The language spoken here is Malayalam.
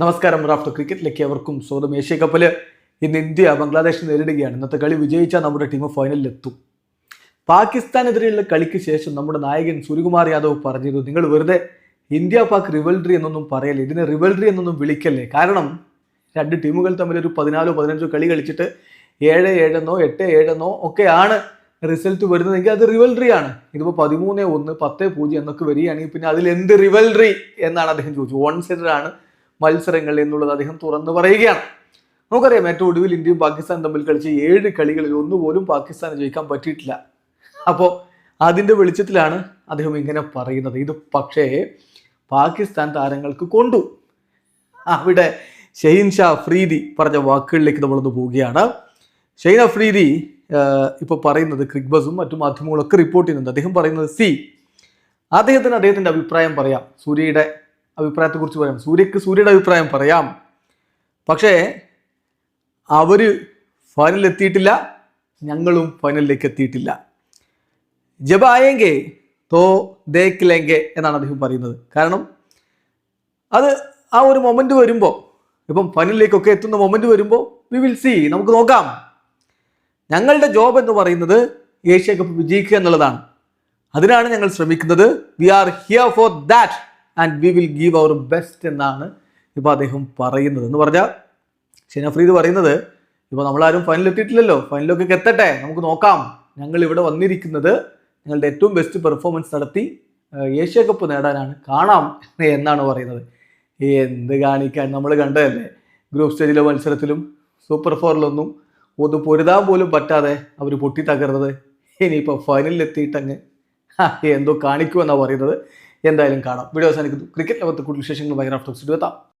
നമസ്കാരം റാഫ്റ്റർ ക്രിക്കറ്റിലേക്ക് അവർക്കും സ്വന്തം ഏഷ്യ കപ്പിൽ ഇന്ന് ഇന്ത്യ ബംഗ്ലാദേശ് നേരിടുകയാണ്. ഇന്നത്തെ കളി വിജയിച്ചാൽ നമ്മുടെ ടീം ഫൈനലിലെത്തും. പാകിസ്ഥാനെതിരെയുള്ള കളിക്ക് ശേഷം നമ്മുടെ നായകൻ സൂര്യകുമാർ യാദവ് പറഞ്ഞിരുന്നു നിങ്ങൾ വെറുതെ ഇന്ത്യ പാക് റിവൽഡറി എന്നൊന്നും പറയല്ലേ? ഇതിനെ റിവൽഡറി എന്നൊന്നും വിളിക്കല്ലേ? കാരണം രണ്ട് ടീമുകൾ തമ്മിൽ ഒരു പതിനാലോ പതിനഞ്ചോ കളി കളിച്ചിട്ട് ഏഴ് ഏഴെന്നോ എട്ട് ഏഴെന്നോ ഒക്കെയാണ് റിസൾട്ട് വരുന്നതെങ്കിൽ അത് റിവൽഡറി ആണ്. ഇതിപ്പോൾ പതിമൂന്ന് ഒന്ന് പത്ത് പൂജ്യം എന്നൊക്കെ വരികയാണെങ്കിൽ പിന്നെ അതിൽ എന്ത് റിവൽഡറി എന്നാണ് അദ്ദേഹം ചോദിച്ചത്. വൺ സൈഡഡ് ആണ് മത്സരങ്ങൾ എന്നുള്ളത് അദ്ദേഹം തുറന്നു പറയുകയാണ്. നമുക്കറിയാം ഏറ്റവും ഒടുവിൽ ഇന്ത്യയും പാകിസ്ഥാനും തമ്മിൽ കളിച്ച ഏഴ് കളികളിൽ ഒന്നുപോലും പാകിസ്ഥാന് ജയിക്കാൻ പറ്റിയിട്ടില്ല. അപ്പോൾ അതിന്റെ വെളിച്ചത്തിലാണ് അദ്ദേഹം ഇങ്ങനെ പറയുന്നത്. ഇത് പക്ഷേ പാകിസ്ഥാൻ താരങ്ങൾക്ക് കൊണ്ടു. അവിടെ ഷെയ്ൻ ഷാ ഫ്രീദി പറഞ്ഞ വാക്കുകളിലേക്ക് നമ്മളൊന്ന് പോവുകയാണ്. ഷെയ്ൻ അഫ്രീദി ഇപ്പോൾ പറയുന്നത് ക്രിക്ബസും മറ്റു മാധ്യമങ്ങളൊക്കെ റിപ്പോർട്ട് ചെയ്യുന്നുണ്ട്. അദ്ദേഹം പറയുന്നത് സി. അദ്ദേഹത്തിന് അദ്ദേഹത്തിന്റെ അഭിപ്രായം പറയാം. സൂര്യയുടെ അഭിപ്രായത്തെക്കുറിച്ച് പറയാം. സൂര്യക്ക് സൂര്യയുടെ അഭിപ്രായം പറയാം. പക്ഷേ അവർ ഫൈനലിൽ എത്തിയിട്ടില്ല ഞങ്ങളും ഫൈനലിലേക്ക് എത്തിയിട്ടില്ല ജബ ആയെങ്കെ തോ ദേക്കിലെങ്കെ ലെങ്കെ എന്നാണ് അദ്ദേഹം പറയുന്നത്. കാരണം അത് ആ ഒരു മൊമെന്റ് വരുമ്പോൾ ഇപ്പം ഫൈനലിലേക്കൊക്കെ എത്തുന്ന മൊമെന്റ് വരുമ്പോൾ വി വിൽ സി നമുക്ക് നോക്കാം. ഞങ്ങളുടെ ജോബ് എന്ന് പറയുന്നത് ഏഷ്യ കപ്പ് വിജയിക്കുക എന്നുള്ളതാണ്. അതിനാണ് ഞങ്ങൾ ശ്രമിക്കുന്നത്. We are here for that and we will give our best എന്നാണ് ഇപ്പോൾ അദ്ദേഹം പറയുന്നത്. എന്ന് പറഞ്ഞാൽ ഷെനഫ്രീദ് പറയുന്നത് ഇപ്പോൾ നമ്മളാരും ഫൈനലെത്തിയിട്ടില്ലല്ലോ ഫൈനലൊക്കെ എത്തട്ടെ നമുക്ക് നോക്കാം. ഞങ്ങൾ ഇവിടെ വന്നിരിക്കുന്നത് ഞങ്ങളുടെ ഏറ്റവും ബെസ്റ്റ് പെർഫോമൻസ് നടത്തി ഏഷ്യ കപ്പ് നേടാനാണ്. കാണാം എന്നാണ് പറയുന്നത്. എന്ത് കാണിക്കാൻ നമ്മൾ കണ്ടതല്ലേ? ഗ്രൂപ്പ് സ്റ്റേജിലെ മത്സരത്തിലും സൂപ്പർ ഫോറിലൊന്നും ഒന്ന് പൊരുതാൻ പോലും പറ്റാതെ അവർ പൊട്ടി തകർന്നത്. ഇനിയിപ്പോൾ ഫൈനലിൽ എത്തിയിട്ടങ്ങ് എന്തോ കാണിക്കുമെന്നാണ് പറയുന്നത്. എന്തായാലും കാണാം. വീഡിയോ അവസാനിക്കുന്നു. ക്രിക്കറ്റ് ലോകത്ത് കൂടുതൽ വിശേഷങ്ങൾ ഭയങ്കര എത്താം.